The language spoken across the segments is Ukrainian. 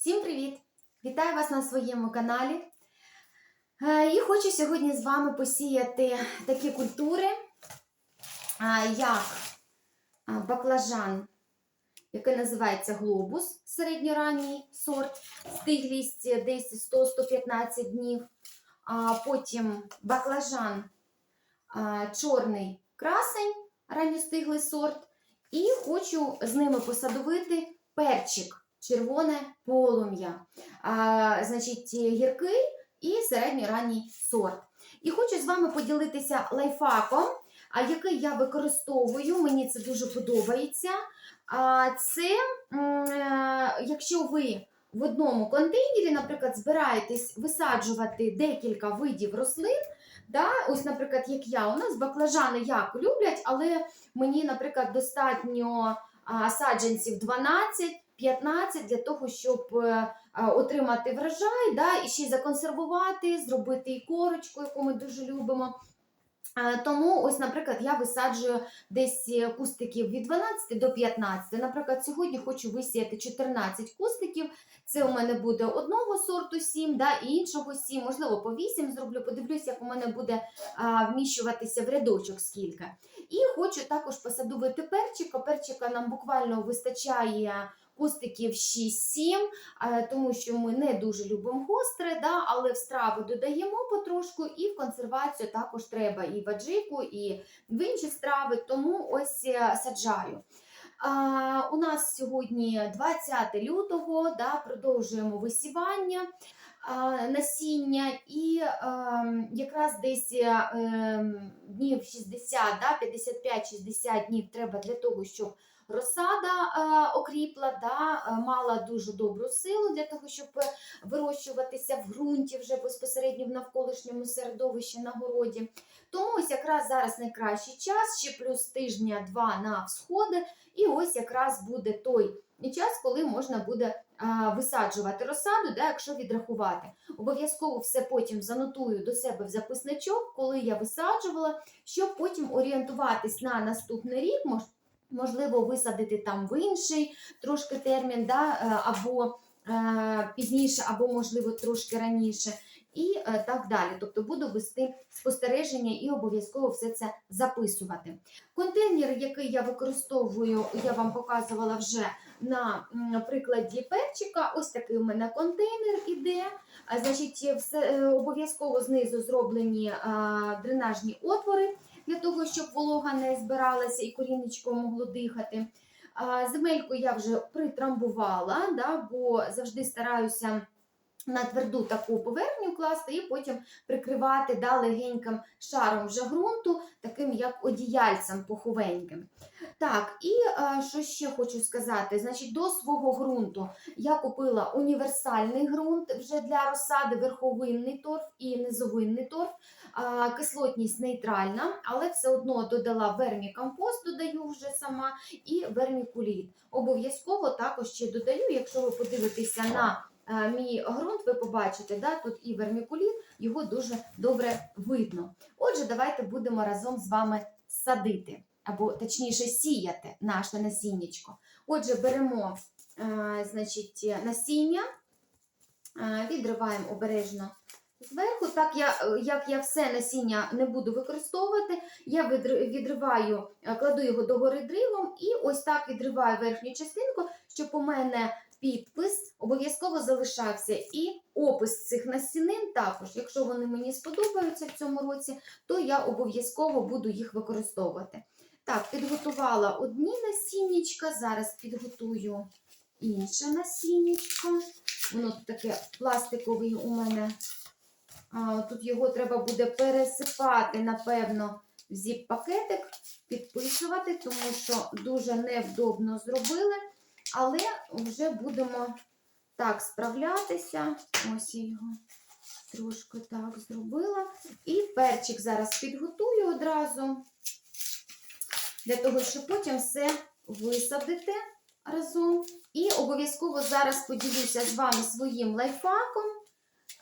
Всім привіт! Вітаю вас на своєму каналі. Е, І хочу сьогодні з вами посіяти такі культури, е, як е, баклажан, який називається глобус, середньоранній сорт, стиглість десь 100-115 днів. Потім баклажан чорний красень, ранньостиглий сорт. І хочу з ними посадовити перчик червоне полум'я, значить, гіркий і середньоранній сорт. І хочу з вами поділитися лайфхаком, який я використовую, мені це дуже подобається. А, Це, е, якщо ви в одному контейнері, наприклад, збираєтесь висаджувати декілька видів рослин. Да? Ось, наприклад, як я, у нас баклажани як люблять, але мені, наприклад, достатньо саджанців 12. 15 для того, щоб е, е, отримати врожай, да, і ще й законсервувати, зробити і корочку, яку ми дуже любимо. Е, Тому, ось, наприклад, я висаджую десь кустиків від 12 до 15. Наприклад, сьогодні хочу висіяти 14 кустиків. Це у мене буде одного сорту 7, да, і іншого 7, можливо, по 8 зроблю. Подивлюсь, як у мене буде а, вміщуватися в рядочок скільки. І хочу також посадовити перчика. Перчика нам буквально вистачає кустиків 6-7, е, тому що ми не дуже любимо гостре, да, але в страву додаємо потрошку, і в консервацію також треба і в аджику, і в інші страви, тому ось е, саджаю. А, у нас сьогодні 20 лютого, да, продовжуємо висівання а, насіння, і е, якраз десь е, днів 60, да, 55-60 днів треба для того, щоб розсада е, окріпла, да, е, мала дуже добру силу для того, щоб е, вирощуватися в ґрунті вже безпосередньо в навколишньому середовищі на городі. Тому ось якраз зараз найкращий час, ще плюс тижня-два на всходи, і ось якраз буде той час, коли можна буде а, висаджувати розсаду, да, якщо відрахувати. Обов'язково все потім занотую до себе в записничок, коли я висаджувала, щоб потім орієнтуватись на наступний рік. Мож- Можливо, висадити там в інший трошки термін, да, е, або е, пізніше, або, можливо, трошки раніше, і е, так далі. Тобто буду вести спостереження і обов'язково все це записувати. Контейнер, який я використовую, я вам показувала вже на прикладі перчика. Ось такий у мене контейнер іде. А, Значить, все, е, обов'язково знизу зроблені а, дренажні отвори для того, щоб волога не збиралася і корінечко могло дихати. Земельку я вже притрамбувала, да, бо завжди стараюся на тверду таку поверхню класти і потім прикривати да, легеньким шаром вже ґрунту, таким як одіяльцем пуховеньким. Так, і е, що ще хочу сказати: значить, до свого ґрунту я купила універсальний ґрунт вже для розсади, верховинний торф і низовинний торф. А, Кислотність нейтральна, але все одно додала вермікомпост, додаю вже сама, і вермікуліт. Обов'язково також ще додаю, якщо ви подивитеся на е, мій ґрунт, ви побачите, да, тут і вермікуліт, його дуже добре видно. Отже, давайте будемо разом з вами садити, або точніше сіяти наше насіннячко. Отже, беремо е, значить, насіння, е, відриваємо обережно зверху. Так я, е, як я все насіння не буду використовувати, я відриваю, е, кладу його догори дригом і ось так відриваю верхню частинку, щоб у мене підпис обов'язково залишався. І опис цих насінин також. Якщо вони мені сподобаються в цьому році, то я обов'язково буду їх використовувати. Так, підготувала одні насіннячка, зараз підготую інше насіннячко. Воно тут таке пластикове у мене. А, Тут його треба буде пересипати, напевно, в зіп-пакетик, підписувати, тому що дуже невдобно зробили. Але вже будемо так справлятися. Ось я його трошки так зробила. І перчик зараз підготую одразу, для того, щоб потім все висадити разом. І обов'язково зараз поділюся з вами своїм лайфхаком,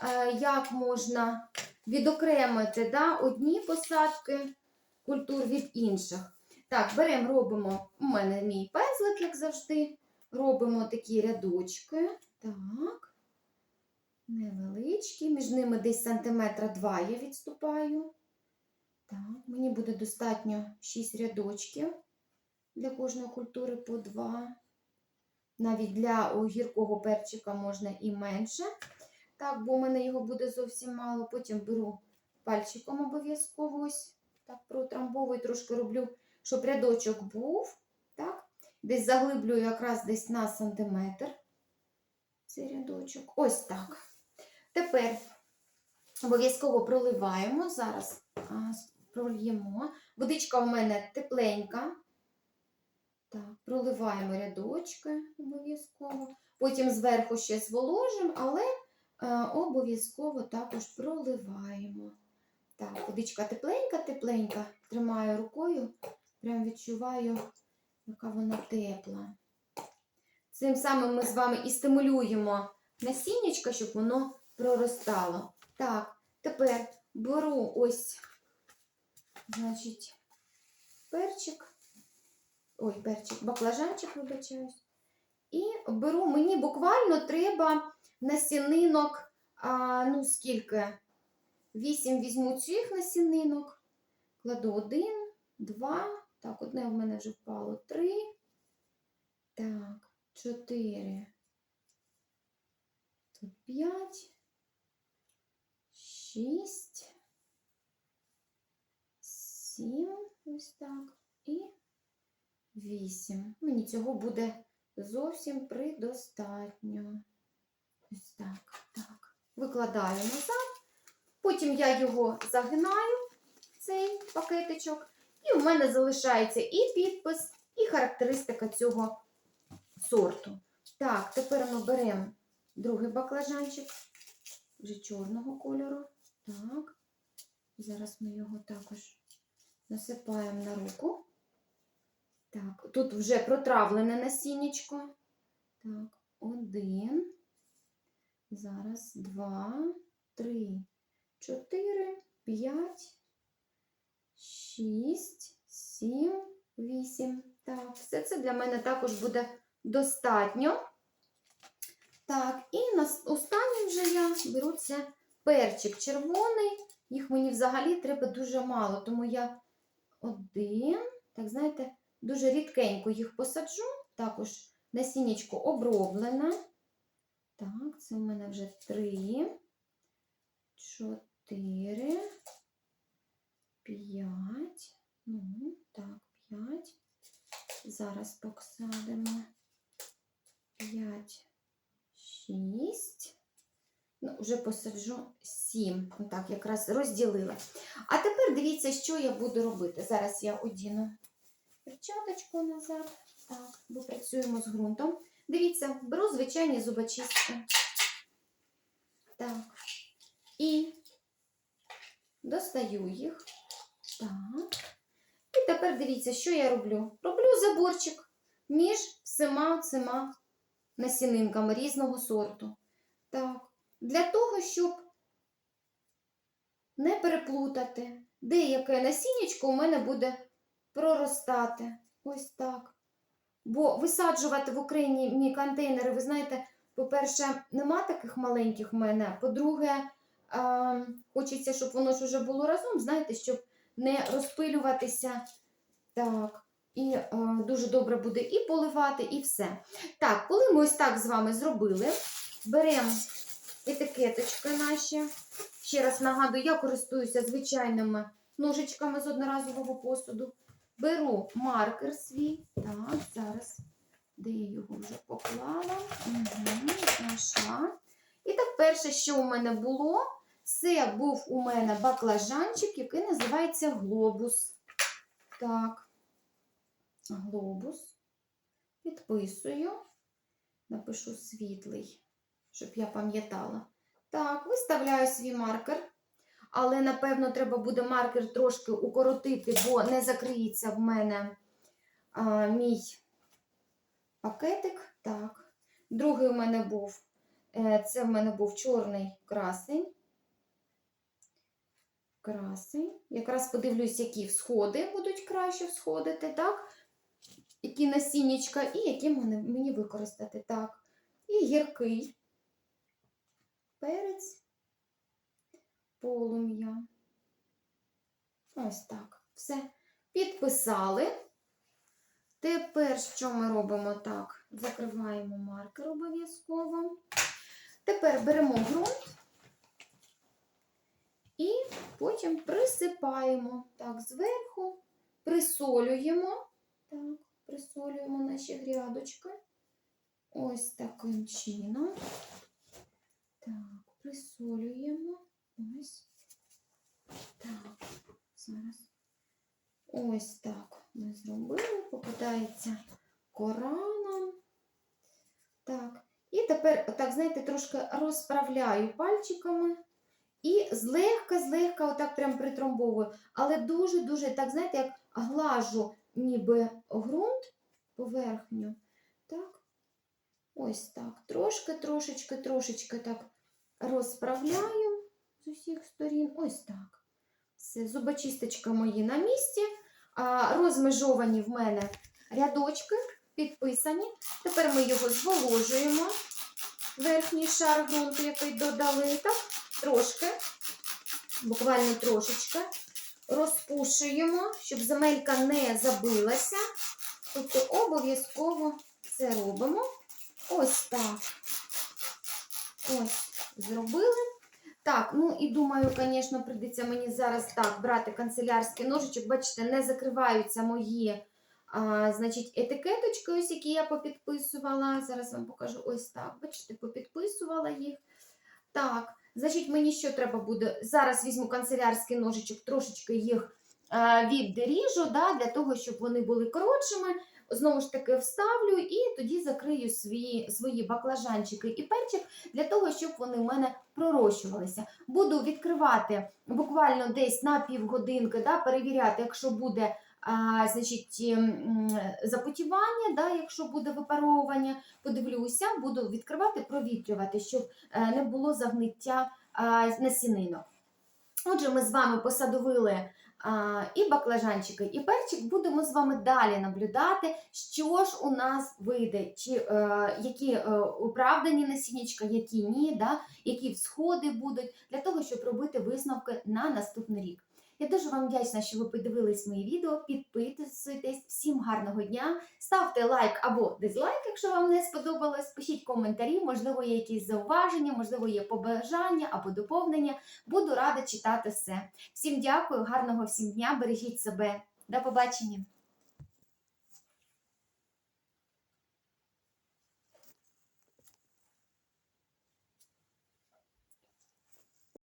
е, як можна відокремити да, одні посадки культур від інших. Так, беремо, робимо, у мене мій пензлик, як завжди, робимо такі рядочки. Так. Невеличкі. Між ними десь сантиметра два я відступаю. Так, мені буде достатньо 6 рядочків для кожної культури по 2. Навіть для гіркого перчика можна і менше. Так, бо у мене його буде зовсім мало. Потім беру пальчиком обов'язково ось так протрамбовую, трошки роблю, щоб рядочок був. Так? Десь заглиблюю якраз десь на сантиметр цей рядочок. Ось так. Тепер обов'язково проливаємо. Зараз прольємо. Водичка у мене тепленька. Так, проливаємо рядочки обов'язково. Потім зверху ще зволожимо, але е, обов'язково також проливаємо. Так, водичка тепленька, тепленька. Тримаю рукою, прям відчуваю, яка вона тепла. Цим самим ми з вами і стимулюємо насіннячко, щоб воно проростало. Так, тепер беру ось, значить, перчик. Ой, перчик, баклажанчик, вибачаюсь. І беру, мені буквально треба насінинок, а, ну скільки? Вісім візьму цих насінинок, кладу один, два, так, одне в мене вже впало, три, так, чотири, тут п'ять, шість, сім, ось так, і вісім. Мені цього буде зовсім придостатньо. Ось так, так. Викладаю назад. Потім я його загинаю, цей пакетичок, і в мене залишається і підпис, і характеристика цього сорту. Так, тепер ми беремо другий баклажанчик, вже чорного кольору. Так, зараз ми його також насипаємо на руку. Так, тут вже протравлене насіннячко. Так, один. Зараз два, три. 4, 5, 6, 7, 8. Так, все це для мене також буде достатньо. Так, і на вже я беру це перчик червоний. Їх мені взагалі треба дуже мало, тому я один, так знаєте, дуже рідкенько їх посаджу. Також насіннячко оброблене. Так, це в мене вже три. Чотири, п'ять, ну, так, п'ять. Зараз посадимо п'ять, шість. Ну, вже посаджу сім. Так, якраз розділила. А тепер дивіться, що я буду робити. Зараз я одіну перчаточку назад. Так, бо працюємо з ґрунтом. Дивіться, беру звичайні зубочистки. Так. І достаю їх. Так. І тепер дивіться, що я роблю. Роблю заборчик між всіма цими насінинками різного сорту. Так. Для того, щоб не переплутати, деяке насіннячко у мене буде проростати. Ось так. Бо висаджувати в Україні мій контейнери, ви знаєте, по-перше, нема таких маленьких в мене. По-друге, е, хочеться, щоб воно ж вже було разом, знаєте, щоб не розпилюватися. Так, і е, дуже добре буде і поливати, і все. Так, коли ми ось так з вами зробили, беремо етикеточки наші. Ще раз нагадую, я користуюся звичайними ножичками з одноразового посуду. Беру маркер свій. Так, зараз де я його вже поклала. Угу, знайшла. І так, перше, що у мене було, це був у мене баклажанчик, який називається глобус. Так, глобус. Підписую. Напишу світлий, щоб я пам'ятала. Так, виставляю свій маркер. Але, напевно, треба буде маркер трошки укоротити, бо не закриється в мене а, мій пакетик. Так. Другий у мене був, е, це в мене був чорний красень. Красень. Якраз подивлюсь, які всходи будуть краще всходити, так? які насіннячка і які мені, використати. Так. І гіркий перець, полум'я. Ось так. Все. Підписали. Тепер що ми робимо? Так, закриваємо маркер обов'язково. Тепер беремо ґрунт і потім присипаємо так, зверху, присолюємо. Так, присолюємо наші грядочки. Ось таким чином. Так, присолюємо. Ось. Так, зараз. Ось так ми зробили. Попадається кора нам. Так. І тепер, так, знаєте, трошки розправляю пальчиками і злегка-злегка отак прям притромбовую. Але дуже-дуже, так, знаєте, як глажу ніби ґрунт поверхню. Так. Ось так. Трошки, трошечки, трошечки так розправляю з усіх сторін. Ось так. Все, зубочисточка мої на місці. А, розмежовані в мене рядочки, підписані. Тепер ми його зволожуємо. Верхній шар ґрунту, який додали, так, трошки, буквально трошечки. Розпушуємо, щоб земелька не забилася. Тобто обов'язково це робимо. Ось так. Ось, зробили. Так, ну і думаю, звісно, прийдеться мені зараз так брати канцелярський ножичок. Бачите, не закриваються мої а, значить, етикеточки, ось які я попідписувала. Зараз вам покажу ось так. Бачите, попідписувала їх. Так, значить, мені що треба буде? Зараз візьму канцелярський ножичок, трошечки їх а, відріжу, да, для того, щоб вони були коротшими. Знову ж таки, вставлю і тоді закрию свої, свої баклажанчики і перчик для того, щоб вони в мене пророщувалися. Буду відкривати буквально десь на півгодинки, да, перевіряти, якщо буде значить, запотівання, да, якщо буде випаровування, подивлюся, буду відкривати, провітрювати, щоб е, не було загниття насінинок. Отже, ми з вами посадовили і баклажанчики, і перчик. Будемо з вами далі наблюдати, що ж у нас вийде, чи е, які е, оправдані насіннячка, які ні, да, які всходи будуть, для того, щоб робити висновки на наступний рік. Я дуже вам вдячна, що ви подивились мої відео. Підписуйтесь, всім гарного дня, ставте лайк або дизлайк, якщо вам не сподобалось. Пишіть коментарі, можливо, є якісь зауваження, можливо, є побажання або доповнення. Буду рада читати все. Всім дякую, гарного всім дня, бережіть себе. До побачення!